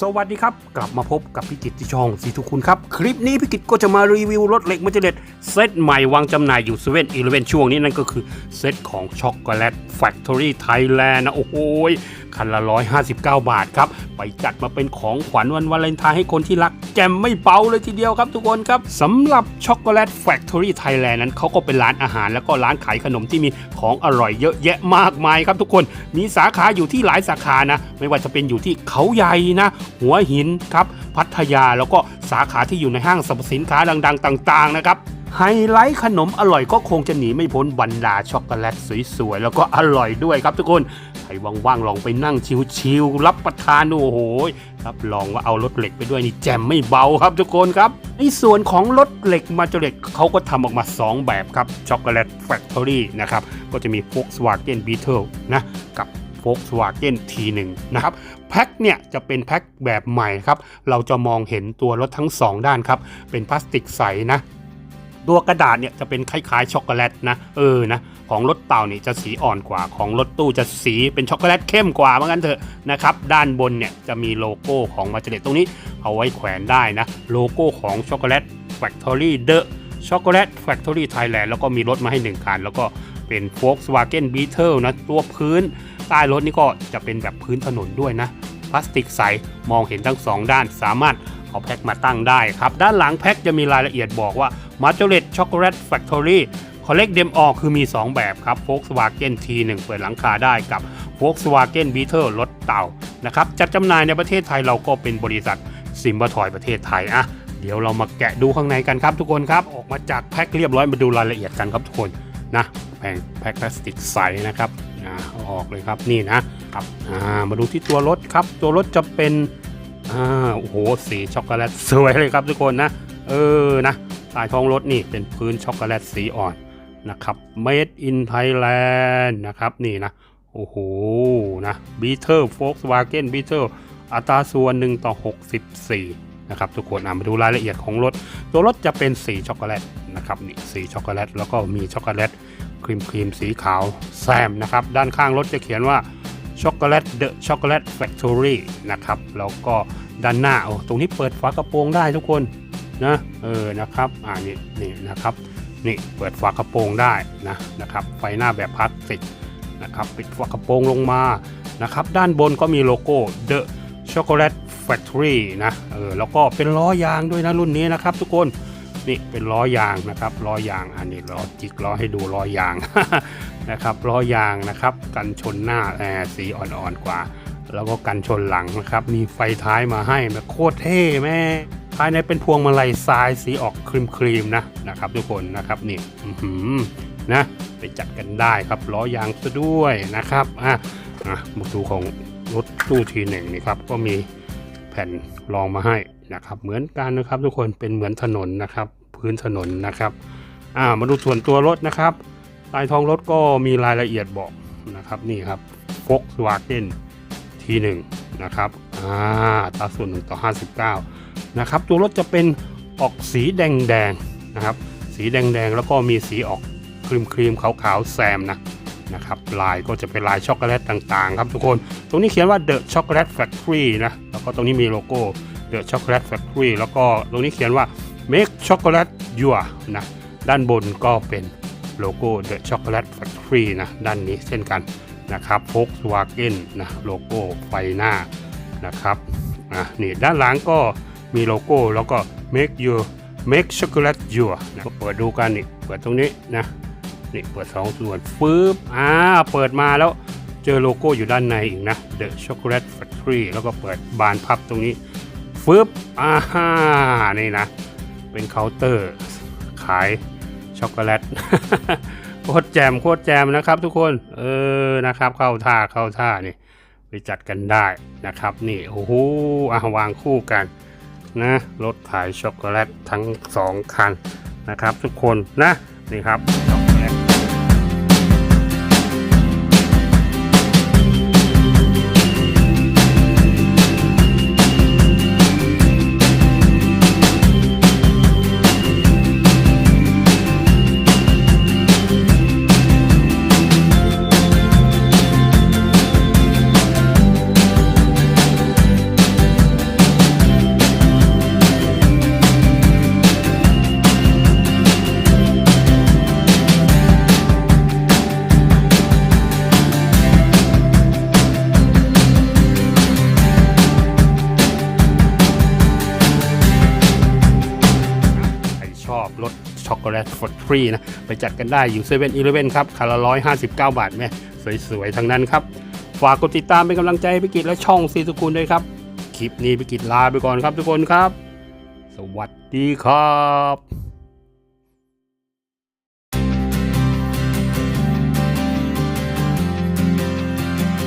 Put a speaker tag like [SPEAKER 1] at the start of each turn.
[SPEAKER 1] สวัสดีครับ กลับมาพบกับพี่กิตที่ช่องสีทุกคุณครับ คลิปนี้พี่กิตก็จะมารีวิวรถเหล็กมัจเล็ดเซตใหม่วางจำหน่ายอยู่เซเว่นอีเลเวนช่วงนี้นั่นก็คือเซตของช็อกโกแลตแฟคทอรี่ไทยแลนด์นะ โอ้โหย คันละ 159 บาทครับ ไปจัดมาเป็นของขวัญวันวาเลนไทน์ให้คนที่รักแจมไม่เบาเลยทีเดียวครับทุกคนครับสำหรับช็อกโกแลตแฟคทอรี่ไทยแลนด์นั้นเขาก็เป็นร้านอาหารแล้วก็ร้านขายขนมที่มีของอร่อยเยอะแยะมากมายครับทุกคนมีสาขาอยู่ที่หลายสาขานะ ไม่ว่าจะเป็นอยู่ที่เขาใหญ่นะ หัวหินครับพัทยาแล้วก็สาขาที่อยู่ในห้างสรรพสินค้าดัง ๆ ต่าง ๆ นะครับ ไฮไลท์ขนมอร่อยก็คงจะหนีไม่พ้นบรรดาช็อกโกแลตสวยๆ แล้วก็อร่อยด้วยครับทุกคนใครว่างๆ ลองไปนั่งชิวๆรับประทานโอ้โหรับรองว่าเอารถเหล็กไปด้วยนี่แจมไม่เบาครับทุกคนครับ ในส่วนของรถเหล็กมาจเล็กเขาก็ทำออกมา 2 แบบครับช็อกโกแลตแฟคทอรี่นะครับก็จะมี Volkswagen Beetle นะกับ Volkswagen T1 นะครับแพ็คเนี่ยจะเป็นแพ็คแบบใหม่ครับเราจะมองเห็นตัวรถทั้ง 2 ด้านครับเป็นพลาสติกใสนะ ตัวกระดาษเนี่ยจะเป็นคล้ายๆช็อกโกแลตนะเออนะของรถเต่านี่จะสีอ่อนกว่าของรถตู้จะสีเป็นช็อกโกแลตเข้มกว่าเหมือนกันเถอะนะครับด้านบนเนี่ยจะมีโลโก้ของมาเจเดตตรงนี้เอาไว้แขวนได้นะโลโก้ของช็อกโกแลต Factory The ช็อกโกแลต Factory Thailand แล้วก็มีรถมาให้1คันแล้วก็เป็น Volkswagen Beetle นะตัวพื้นใต้รถนี่ก็จะเป็นแบบพื้นถนนด้วยนะพลาสติกใสมองเห็นทั้ง2ด้านสามารถ เอาแพ็คมาตั้งได้ครับ ด้านหลังแพ็คจะมีรายละเอียดบอกว่า m a r g a r e t Chocolate Factory คอลเลกเดมออกคือมี 2 แบบครับ Volkswagen T1 เปิดหลังคาได้กับ Volkswagen Beetle รถเต่านะครับจัดจำหน่ายในประเทศไทยเราก็เป็นบริษัทซิมบัทอยประเทศไทยอะเดี๋ยวเรามาแกะดูข้างในกันครับทุกคนครับ ออกมาจากแพ็คเรียบร้อยมาดูรายละเอียดกันครับทุกคนนะแผงแพ็คพลาสติกใสนะครับอ่าเอาออกเลยครับนี่นะครับมาดูที่ตัวรถครับ ตัวรถจะเป็น อ่าโอ้โหสีช็อกโกแลตสวยเลยครับทุกคนนะ เออนะใต้ท้องรถนี่เป็นพื้นช็อกโกแลตสีอ่อนนะครับ Made in Thailand นะครับนี่นะ โอ้โหนะ Beetle Volkswagen Beetle อัตราส่วน1ต่อ 64 นะครับทุกคนอะมาดูรายละเอียดของรถ ตัวรถจะเป็นสีช็อกโกแลตนะครับนี่สีช็อกโกแลตแล้วก็มีช็อกโกแลตครีมครีมสีขาวแซมนะครับ ด้านข้างรถจะเขียนว่า ช็อกโกแลตเดอะช็อกโกแลตแฟคทอรี่นะครับแล้วก็ด้านหน้าโอ้ตรงนี้เปิดฝากระโปรงได้ทุกคนนะเออนะครับอ่านี่นี่นะครับนี่เปิดฝากระโปรงได้นะนะครับไฟหน้าแบบพลาสติกนะครับปิดฝากระโปรงลงมานะครับด้านบนก็มีโลโก้ The Chocolate Factory นะเออแล้วก็เป็นล้อยางด้วยนะรุ่นนี้นะครับ ทุกคนนี่เป็นล้อยางนะครับล้อยางอันนี้ล้อจิกล้อให้ดูล้อยาง นะครับล้อยางนะครับ กันชนหน้าแอร์สีอ่อนๆกว่า แล้วก็กันชนหลังนะครับ มีไฟท้ายมาให้แบบโคตรเท่แม่ภายในเป็นพวงมาลัยทรายสีออกครีมๆนะนะครับ ทุกคนนะครับนี่นะไปจัดกันได้ครับล้อยางซะด้วยนะครับอะอะมาดูของรถตู้ทีหนึ่งนี่ครับก็มีแผ่นรองมาให้นะครับ เหมือนกันนะครับ ทุกคนเป็นเหมือนถนนนะครับ พื้นถนนนะครับอ่ามาดูส่วนตัวรถนะครับ ใต้ท้องรถก็มีรายละเอียดบอกนะครับนี่ครับ Volkswagen T1 นะครับอ่าอัตาส่วน1ต่อ 59 นะครับ ตัวรถจะเป็นออกสีแดงๆนะครับ สีแดงๆ แล้วก็มีสีออกครีมครีมๆขาวๆแซมนะนะครับลายก็จะเป็นลายช็อกโกแลตต่างๆ ครับทุกคน ตรงนี้เขียนว่า The Chocolate Factory นะ แล้วก็ตรงนี้มีโลโก้ The Chocolate Factory แล้วก็ตรงนี้เขียนว่า Make Chocolate Your นะ ด้านบนก็เป็น โลโก้ The Chocolate Factory นะด้านนี้เช่นกันนะครับ Volkswagen นะโลโก้ไฟหน้านะครับอะนี่ด้านหลังก็มีโลโก้แล้วก็ Make Your Make Chocolate Your นะเปิดดูกันนี่เปิดตรงนี้นะนี่เปิดสองส่วนฟืบอ่าเปิดมาแล้วเจอโลโก้อยู่ด้านในอีกนะ The Chocolate Factory แล้วก็เปิดบานพับตรงนี้ฟืบอ่านี่นะ เป็นเคาน์เตอร์ขาย ช็อกโกแลตโคตรแจมโคตรแจมนะครับทุกคนเออนะครับ เข้าท่าเข้าท่านี่ไปจัดกันได้นะครับ นี่โอ้โหอะวางคู่กันนะรถขายช็อกโกแลตทั้งสองคันนะครับ ทุกคนนะนี่ครับ ช็อกโกแลตฟรรีนะ ไปจัดกันได้อยู่เซเว่นอีเลเว่นครับคาราร้อยห้าสิบเก้าบาทแม่สวยๆทั้งนั้นครับ ฝากกดติดตามเป็นกำลังใจให้พิกิจและช่องซีสุกุลด้วยครับ คลิปนี้พิกิจลาไปก่อนครับทุกคนครับ สวัสดีครับ